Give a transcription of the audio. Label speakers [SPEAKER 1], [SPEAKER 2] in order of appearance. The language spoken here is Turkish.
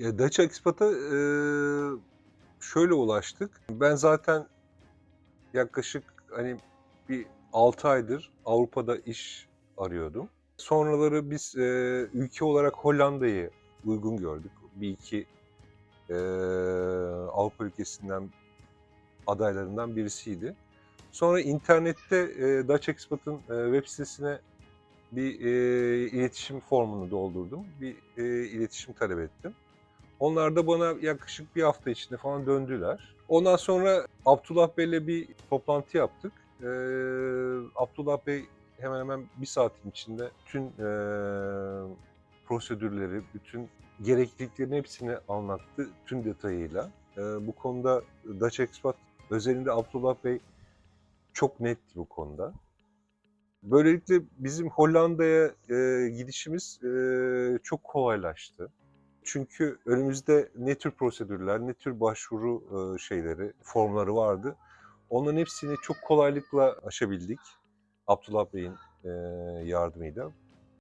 [SPEAKER 1] Ya Dacia Expat'a e, şöyle ulaştık. Ben zaten yaklaşık hani bir 6 aydır Avrupa'da iş arıyordum. Sonraları biz e, ülke olarak Hollanda'yı uygun gördük. Bir iki e, Avrupa ülkesinden adaylarından birisiydi. Sonra internette e, Dutch Expat'ın e, web sitesine bir e, iletişim formunu doldurdum. Bir e, iletişim talep ettim. Onlar da bana yaklaşık bir hafta içinde falan döndüler. Ondan sonra Abdullah Bey'le bir toplantı yaptık. Ee, Abdullah Bey hemen hemen bir saatin içinde bütün ee, prosedürleri, bütün gerekliliklerin hepsini anlattı tüm detayıyla. Ee, bu konuda Dutch Expat özelinde Abdullah Bey çok netti bu konuda. Böylelikle bizim Hollanda'ya e, gidişimiz e, çok kolaylaştı. Çünkü önümüzde ne tür prosedürler, ne tür başvuru e, şeyleri, formları vardı. Onların hepsini çok kolaylıkla aşabildik. Abdullah Bey'in e, yardımıyla.